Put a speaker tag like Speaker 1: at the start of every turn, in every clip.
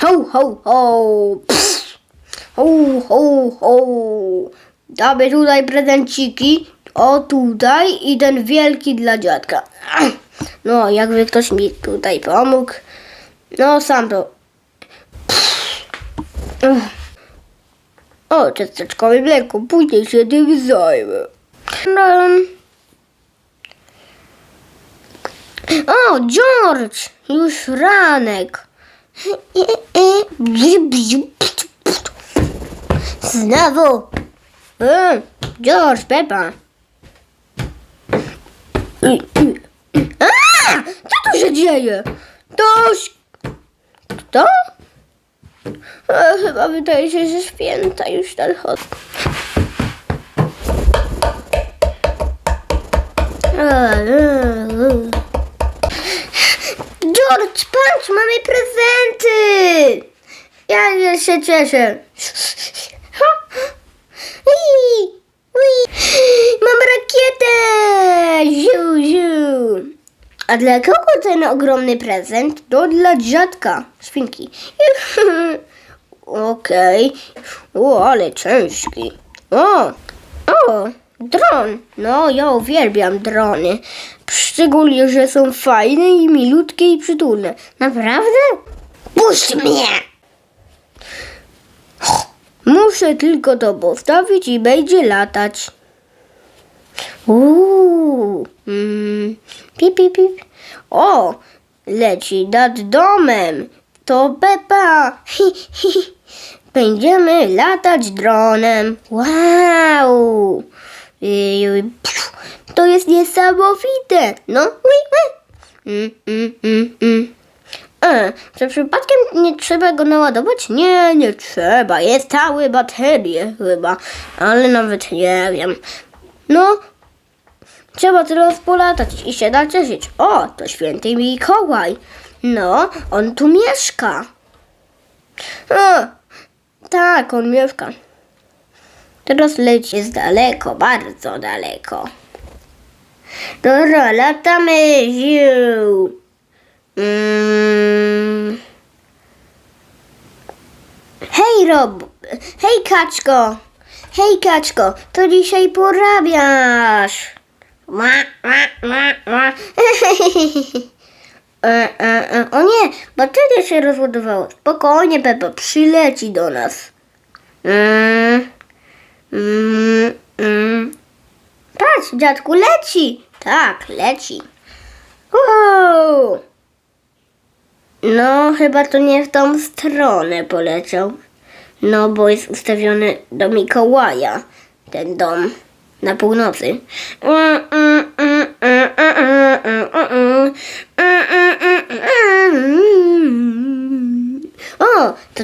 Speaker 1: Ho, ho, ho. Psz. Ho, ho, ho. Damy tutaj prezenciki. O, tutaj i ten wielki dla dziadka. No, jakby ktoś mi tutaj pomógł. No, sam to. Ugh. O, ciasteczkowe mleko, później się tym zajmę. Um. O, George! Już ranek. Znowu. E, George, Pepa. A! Co tu się dzieje? Toś... Kto? Chyba wydaje się, że święta już nadchodzą. George, patrz, mamy prezenty! Ja się cieszę. Mam rakietę! Ziu. A dla kogo ten ogromny prezent? To dla dziadka, świnki. Okej. O, ale ciężki. O, o, dron. No, ja uwielbiam drony. Szczególnie, że są fajne i milutkie i przytulne. Naprawdę? Puść mnie! Muszę tylko to postawić i będzie latać. Uuu. Mm. Pip, pip, pip. O, leci nad domem. To Pepa. Będziemy latać dronem. Wow. To jest niesamowite. No. Mm, mm, mm, mm. Czy przypadkiem nie trzeba go naładować? Nie, nie trzeba. Jest całe baterie chyba, ale nawet nie wiem. No, trzeba teraz polatać i się nacieszyć. O, to święty Mikołaj. No, on tu mieszka. O, tak, on mieszka. Teraz leci jest daleko, bardzo daleko. Dobra, latamy. Ziu. Mm. Hej Rob, hej Kaczko, hej Kaczko, to dzisiaj porabiasz. Ła, ła, ła, ła. E, e, e, o nie, bateria się rozładowała. Spokojnie Pepa, przyleci do nas. Mm, mm, mm. Patrz, dziadku, leci. Tak, leci. Wow. No, chyba to nie w tą stronę poleciał. No, bo jest ustawiony do Mikołaja, ten dom na północy. O, co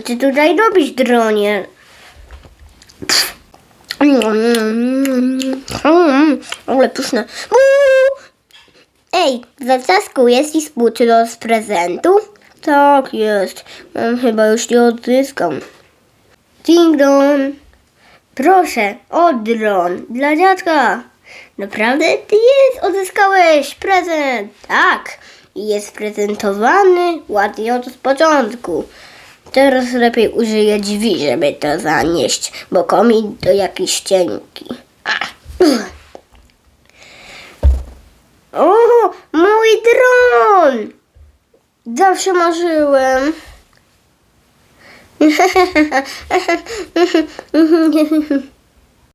Speaker 1: ty tutaj robisz, dronie? Ale pyszne. Ej, w zasasku jest i smutno z prezentu? Tak jest. Chyba już nie odzyskam. Ding dong. Proszę, o dron dla dziadka. Naprawdę ty jest, odzyskałeś prezent. Tak, jest prezentowany ładnie od początku. Teraz lepiej użyję drzwi, żeby to zanieść, bo komin to jakiś cienki. O, mój dron! Zawsze marzyłem.